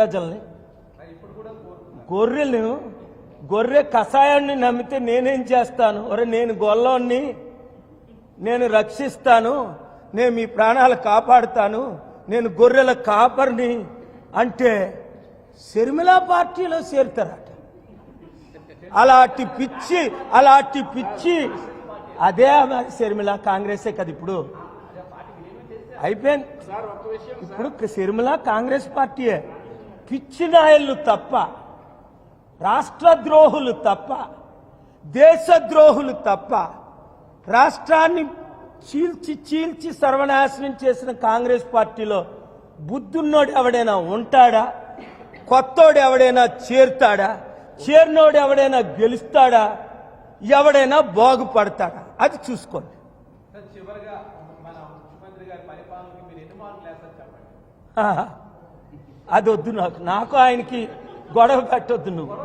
ప్రజల్ని గొర్రెలు గొర్రె కషాయాన్ని నమ్మితే నేనేం చేస్తాను? ఒరే నేను గొల్లోని నేను రక్షిస్తాను నేను మీ ప్రాణాలు కాపాడుతాను నేను గొర్రెల కాపరిని అంటే శర్మిలా పార్టీలో చేరుతారట. అలాంటి పిచ్చి అలాంటి పిచ్చి. అదే శర్మిల కాంగ్రెసే కదా ఇప్పుడు. అయిపోయింది. ఇప్పుడు శర్మిల కాంగ్రెస్ పార్టీయే. పిచ్చి నాయళ్ళు తప్ప రాష్ట్ర ద్రోహులు తప్ప దేశద్రోహులు తప్ప రాష్ట్రాన్ని చీల్చి చీల్చి సర్వనాశనం చేసిన కాంగ్రెస్ పార్టీలో బుద్ధున్నోడు ఎవడైనా ఉంటాడా? కొత్తోడు ఎవడైనా చేరుతాడా? చేరినోడు ఎవడైనా గెలుస్తాడా? ఎవడైనా బాగుపడతాడా? అది చూసుకోండి. చివరిగా మన ముఖ్యమంత్రి గారి పరిపాలనకి మీరు ఎన్ని మార్కులు వేస్తారు చెప్పండి. అది వద్దు నాకు. నాకు ఆయనకి గొడవ పెట్టొద్దు నువ్వు.